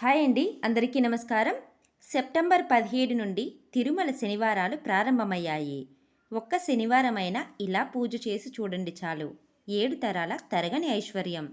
Hi అండి అందరికీ నమస్కారం. సెప్టెంబర్ పదిహేడు నుండి తిరుమల శనివారాలు ప్రారంభమయ్యాయి. ఒక్క శనివారమైనా ఇలా పూజ చేసి చూడండి చాలు. ఏడు తరాల తరగని ఐశ్వర్యం.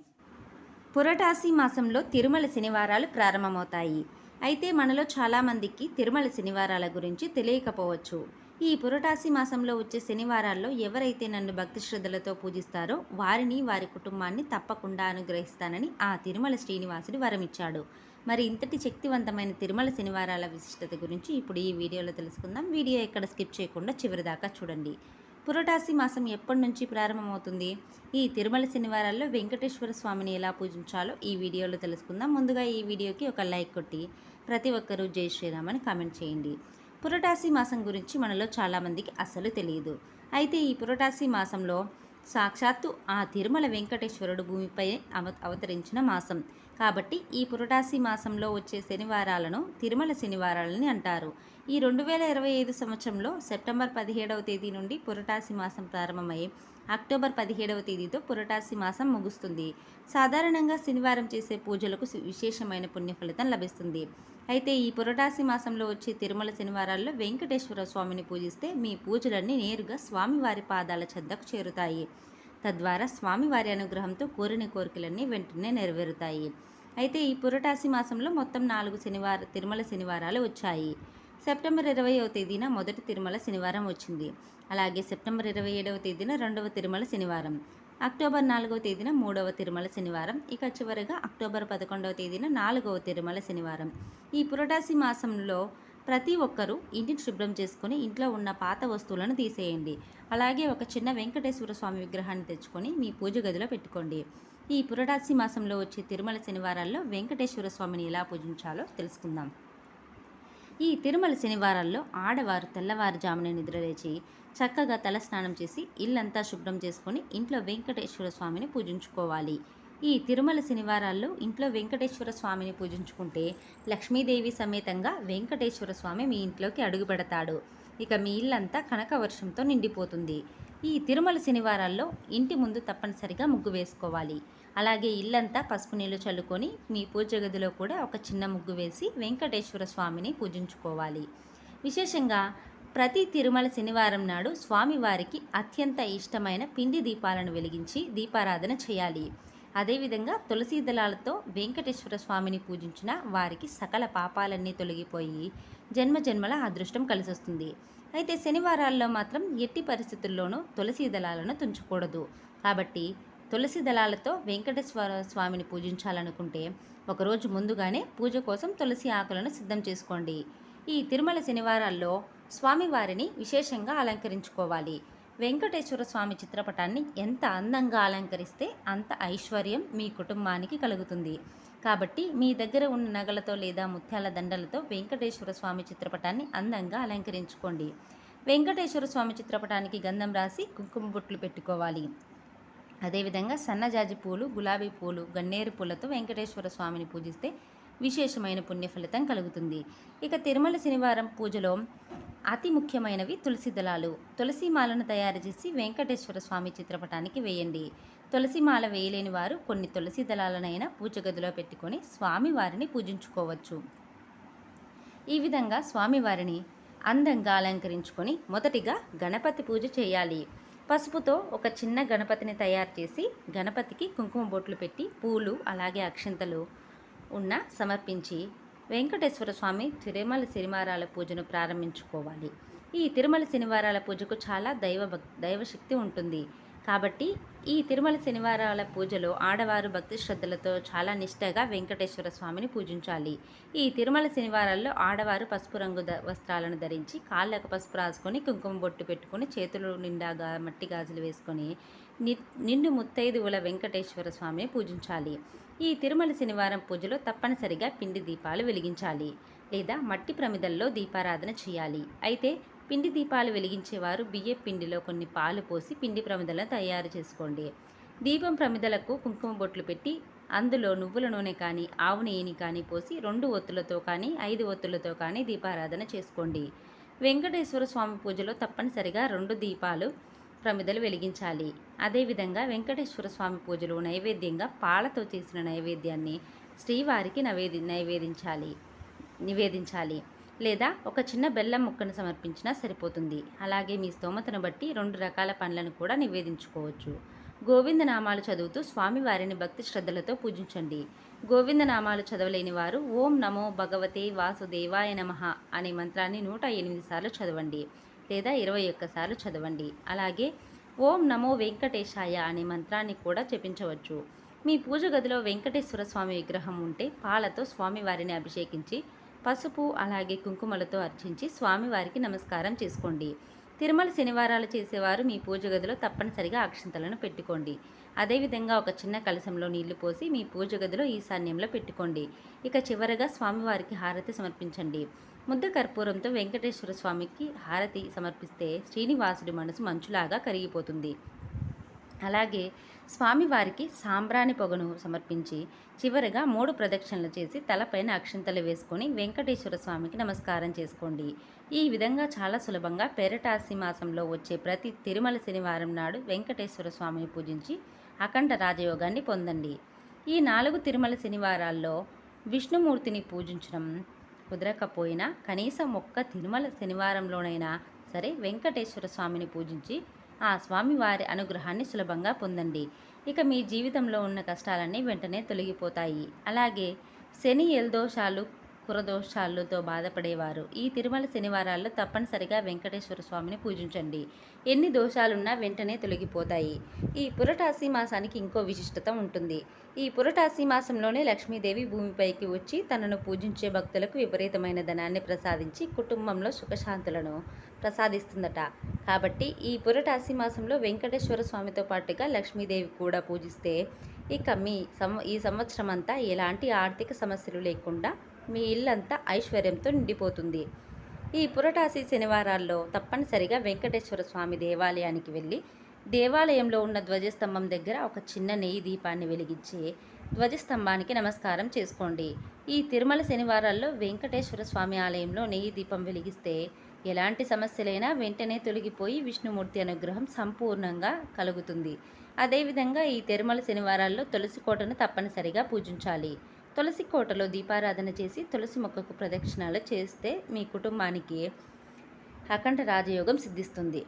పురటాసి మాసంలో తిరుమల శనివారాలు ప్రారంభమవుతాయి. అయితే మనలో చాలామందికి తిరుమల శనివారాల గురించి తెలియకపోవచ్చు. ఈ పురటాసి మాసంలో వచ్చే శనివారాల్లో ఎవరైతే నన్ను భక్తి శ్రద్ధలతో పూజిస్తారో వారిని వారి కుటుంబాన్ని తప్పకుండా అనుగ్రహిస్తానని ఆ తిరుమల శ్రీనివాసుడు వరమిచ్చాడు. మరి ఇంతటి శక్తివంతమైన తిరుమల శనివారాల విశిష్టత గురించి ఇప్పుడు ఈ వీడియోలో తెలుసుకుందాం. వీడియో ఎక్కడ స్కిప్ చేయకుండా చివరి దాకా చూడండి. పురటాసి మాసం ఎప్పటి నుంచి ప్రారంభమవుతుంది? ఈ తిరుమల శనివారాల్లో వెంకటేశ్వర స్వామిని ఎలా పూజించాలో ఈ వీడియోలో తెలుసుకుందాం. ముందుగా ఈ వీడియోకి ఒక లైక్ కొట్టి ప్రతి ఒక్కరూ జై శ్రీరామ్ అని కామెంట్ చేయండి. పురటాసి మాసం గురించి మనలో చాలామందికి అస్సలు తెలియదు. అయితే ఈ పురటాసి మాసంలో సాక్షాత్తు ఆ తిరుమల వెంకటేశ్వరుడు భూమిపై అవ అవతరించిన మాసం. కాబట్టి ఈ పురటాసి మాసంలో వచ్చే శనివారాలను తిరుమల శనివారాలని అంటారు. ఈ రెండు వేల ఇరవై ఐదు సంవత్సరంలో సెప్టెంబర్ పదిహేడవ తేదీ నుండి పురటాసి మాసం ప్రారంభమై అక్టోబర్ పదిహేడవ తేదీతో పురటాసి మాసం ముగుస్తుంది. సాధారణంగా శనివారం చేసే పూజలకు విశేషమైన పుణ్య ఫలితం లభిస్తుంది. అయితే ఈ పురటాసి మాసంలో వచ్చే తిరుమల శనివారాల్లో వెంకటేశ్వర స్వామిని పూజిస్తే మీ పూజలన్నీ నేరుగా స్వామివారి పాదాల చెద్దకు చేరుతాయి. తద్వారా స్వామివారి అనుగ్రహంతో కోరిన కోరికలన్నీ వెంటనే నెరవేరుతాయి. అయితే ఈ పురటాసి మాసంలో మొత్తం నాలుగు శనివార తిరుమల శనివారాలు వచ్చాయి. సెప్టెంబర్ ఇరవైవ తేదీన మొదటి తిరుమల శనివారం వచ్చింది. అలాగే సెప్టెంబర్ ఇరవై ఏడవ తేదీన రెండవ తిరుమల శనివారం. అక్టోబర్ నాలుగవ తేదీన మూడవ తిరుమల శనివారం. ఇక చివరిగా అక్టోబర్ పదకొండవ తేదీన నాలుగవ తిరుమల శనివారం. ఈ పురటాసి మాసంలో ప్రతి ఒక్కరూ ఇంటిని శుభ్రం చేసుకుని ఇంట్లో ఉన్న పాత వస్తువులను తీసేయండి. అలాగే ఒక చిన్న వెంకటేశ్వర స్వామి విగ్రహాన్ని తెచ్చుకొని మీ పూజ గదిలో పెట్టుకోండి. ఈ పురటాసి మాసంలో వచ్చే తిరుమల శనివారాల్లో వెంకటేశ్వర స్వామిని ఎలా పూజించాలో తెలుసుకుందాం. ఈ తిరుమల శనివారాల్లో ఆడవారు తెల్లవారుజామున నిద్రలేచి చక్కగా తలస్నానం చేసి ఇల్లంతా శుభ్రం చేసుకొని ఇంట్లో వెంకటేశ్వర స్వామిని పూజించుకోవాలి. ఈ తిరుమల శనివారాల్లో ఇంట్లో వెంకటేశ్వర స్వామిని పూజించుకుంటే లక్ష్మీదేవి సమేతంగా వెంకటేశ్వర స్వామి మీ ఇంట్లోకి అడుగుపెడతాడు ఇక మీ ఇల్లంతా కనక వర్షంతో నిండిపోతుంది. ఈ తిరుమల శనివారాల్లో ఇంటి ముందు తప్పనిసరిగా ముగ్గు వేసుకోవాలి. అలాగే ఇల్లంతా పసుపు నీళ్ళు చల్లుకొని మీ పూజ గదిలో కూడా ఒక చిన్న ముగ్గు వేసి వెంకటేశ్వర స్వామిని పూజించుకోవాలి. విశేషంగా ప్రతి తిరుమల శనివారం నాడు స్వామివారికి అత్యంత ఇష్టమైన పిండి దీపాలను వెలిగించి దీపారాధన చేయాలి. అదేవిధంగా తులసి దళాలతో వెంకటేశ్వర స్వామిని పూజించిన వారికి సకల పాపాలన్నీ తొలగిపోయి జన్మ జన్మల అదృష్టం కలిసొస్తుంది. అయితే శనివారాల్లో మాత్రం ఎట్టి పరిస్థితుల్లోనూ తులసి దళాలను తుంచకూడదు. కాబట్టి తులసి దళాలతో వెంకటేశ్వర స్వామిని పూజించాలనుకుంటే ఒకరోజు ముందుగానే పూజ కోసం తులసి ఆకులను సిద్ధం చేసుకోండి. ఈ తిరుమల శనివారాల్లో స్వామివారిని విశేషంగా అలంకరించుకోవాలి. వెంకటేశ్వర స్వామి చిత్రపటాన్ని ఎంత అందంగా అలంకరిస్తే అంత ఐశ్వర్యం మీ కుటుంబానికి కలుగుతుంది. కాబట్టి మీ దగ్గర ఉన్న నగలతో లేదా ముత్యాల దండలతో వెంకటేశ్వర స్వామి చిత్రపటాన్ని అందంగా అలంకరించుకోండి. వెంకటేశ్వర స్వామి చిత్రపటానికి గంధం రాసి కుంకుమ బొట్లు పెట్టుకోవాలి. అదేవిధంగా సన్నజాజి పూలు గులాబీ పూలు గన్నేరు పూలతో వెంకటేశ్వర స్వామిని పూజిస్తే విశేషమైన పుణ్య ఫలితం కలుగుతుంది. ఇక తిరుమల శనివారం పూజలో అతి ముఖ్యమైనవి తులసి దళాలు. తులసి మాలను తయారు చేసి వెంకటేశ్వర స్వామి చిత్రపటానికి వేయండి. తులసి మాల వేయలేని వారు కొన్ని తులసి దళాలనైనా పూజ గదిలో పెట్టుకొని స్వామివారిని పూజించుకోవచ్చు. ఈ విధంగా స్వామివారిని అందంగా అలంకరించుకొని మొదటిగా గణపతి పూజ చేయాలి. పసుపుతో ఒక చిన్న గణపతిని తయారు చేసి గణపతికి కుంకుమ బొట్లు పెట్టి పూలు అలాగే అక్షంతలు ఉన్న సమర్పించి వెంకటేశ్వర స్వామి తిరుమల శనివారాల పూజను ప్రారంభించుకోవాలి. ఈ తిరుమల శనివారాల పూజకు చాలా దైవ భక్ దైవశక్తి ఉంటుంది. కాబట్టి ఈ తిరుమల శనివారాల పూజలో ఆడవారు భక్తి శ్రద్ధలతో చాలా నిష్టగా వెంకటేశ్వర స్వామిని పూజించాలి. ఈ తిరుమల శనివారాల్లో ఆడవారు పసుపు రంగు వస్త్రాలను ధరించి కాళ్ళకు పసుపు రాసుకొని కుంకుమ బొట్టు పెట్టుకొని చేతులు నిండాగా మట్టి గాజులు వేసుకొని ని నిండు ముత్తైదువుల వెంకటేశ్వర స్వామిని పూజించాలి. ఈ తిరుమల శనివారం పూజలో తప్పనిసరిగా పిండి దీపాలు వెలిగించాలి లేదా మట్టి ప్రమిదల్లో దీపారాధన చేయాలి. అయితే పిండి దీపాలు వెలిగించేవారు బియ్య పిండిలో కొన్ని పాలు పోసి పిండి ప్రమిదలను తయారు చేసుకోండి. దీపం ప్రమిదలకు కుంకుమ బొట్లు పెట్టి అందులో నువ్వుల నూనె కానీ ఆవు నెయ్యిని కానీ పోసి రెండు ఒత్తులతో కానీ ఐదు ఒత్తులతో కానీ దీపారాధన చేసుకోండి. వెంకటేశ్వర స్వామి పూజలో తప్పనిసరిగా రెండు దీపాలు ప్రమిదలు వెలిగించాలి. అదేవిధంగా వెంకటేశ్వర స్వామి పూజలో నైవేద్యంగా పాలతో చేసిన నైవేద్యాన్ని శ్రీవారికి నవేది నైవేదించాలి నివేదించాలి. లేదా ఒక చిన్న బెల్లం ముక్కను సమర్పించినా సరిపోతుంది. అలాగే మీ స్తోమతను బట్టి రెండు రకాల పండ్లను కూడా నివేదించుకోవచ్చు. గోవింద నామాలు చదువుతూ స్వామివారిని భక్తి శ్రద్ధలతో పూజించండి. గోవింద నామాలు చదవలేని వారు ఓం నమో భగవతే వాసుదేవాయ నమః అనే మంత్రాన్ని నూట ఎనిమిది సార్లు చదవండి లేదా ఇరవై ఒక్కసార్లు చదవండి. అలాగే ఓం నమో వెంకటేశాయ అనే మంత్రాన్ని కూడా జపించవచ్చు. మీ పూజ గదిలో వెంకటేశ్వర స్వామి విగ్రహం ఉంటే పాలతో స్వామివారిని అభిషేకించి పసుపు అలాగే కుంకుమలతో అర్చించి స్వామివారికి నమస్కారం చేసుకోండి. తిరుమల శనివారాలు చేసేవారు మీ పూజ గదిలో తప్పనిసరిగా అక్షంతలను పెట్టుకోండి. అదేవిధంగా ఒక చిన్న కలశంలో నీళ్ళు పోసి మీ పూజ గదిలో ఈశాన్యంలో పెట్టుకోండి. ఇక చివరగా స్వామివారికి హారతి సమర్పించండి. ముద్ద కర్పూరంతో వెంకటేశ్వర స్వామికి హారతి సమర్పిస్తే శ్రీనివాసుడి మనసు మంచులాగా కరిగిపోతుంది. అలాగే స్వామివారికి సాంబ్రాణి పొగను సమర్పించి చివరగా మూడు ప్రదక్షిణలు చేసి తలపైన అక్షింతలు వేసుకొని వెంకటేశ్వర స్వామికి నమస్కారం చేసుకోండి. ఈ విధంగా చాలా సులభంగా పెరటాసి మాసంలో వచ్చే ప్రతి తిరుమల శనివారం నాడు వెంకటేశ్వర స్వామిని పూజించి అఖండ రాజయోగాన్ని పొందండి. ఈ నాలుగు తిరుమల శనివారాల్లో విష్ణుమూర్తిని పూజించడం కుదరకపోయినా కనీసం ఒక్క తిరుమల శనివారంలోనైనా సరే వెంకటేశ్వర స్వామిని పూజించి ఆ స్వామివారి అనుగ్రహాన్ని సులభంగా పొందండి. ఇక మీ జీవితంలో ఉన్న కష్టాలన్నీ వెంటనే తొలగిపోతాయి. అలాగే శని ఎల్దోషాలు కురదోషాలతో బాధపడేవారు. ఈ తిరుమల శనివారాల్లో తప్పనిసరిగా వెంకటేశ్వర స్వామిని పూజించండి. ఎన్ని దోషాలున్నా వెంటనే తొలగిపోతాయి. ఈ పురటాసి మాసానికి ఇంకో విశిష్టత ఉంటుంది. ఈ పురటాసి మాసంలోనే లక్ష్మీదేవి భూమిపైకి వచ్చి తనను పూజించే భక్తులకు విపరీతమైన ధనాన్ని ప్రసాదించి కుటుంబంలో సుఖశాంతులను ప్రసాదిస్తుందట. కాబట్టి ఈ పురటాసి మాసంలో వెంకటేశ్వర స్వామితో పాటుగా లక్ష్మీదేవి కూడా పూజిస్తే ఇక మీ సం ఈ సంవత్సరం అంతా ఎలాంటి ఆర్థిక సమస్యలు లేకుండా మీ ఇల్లంతా ఐశ్వర్యంతో నిండిపోతుంది. ఈ పురటాసి శనివారాల్లో తప్పనిసరిగా వెంకటేశ్వర స్వామి దేవాలయానికి వెళ్ళి దేవాలయంలో ఉన్న ధ్వజస్తంభం దగ్గర ఒక చిన్న నెయ్యి దీపాన్ని వెలిగించి ధ్వజస్తంభానికి నమస్కారం చేసుకోండి. ఈ తిరుమల శనివారాల్లో వెంకటేశ్వర స్వామి ఆలయంలో నెయ్యి దీపం వెలిగిస్తే ఎలాంటి సమస్యలైనా వెంటనే తొలగిపోయి విష్ణుమూర్తి అనుగ్రహం సంపూర్ణంగా కలుగుతుంది. అదేవిధంగా ఈ తిరుమల శనివారాల్లో తులసి కోటను తప్పనిసరిగా పూజించాలి. తులసి కోటలో దీపారాధన చేసి తులసి మొక్కకు ప్రదక్షిణాలు చేస్తే మీ కుటుంబానికి అఖండ రాజయోగం సిద్ధిస్తుంది.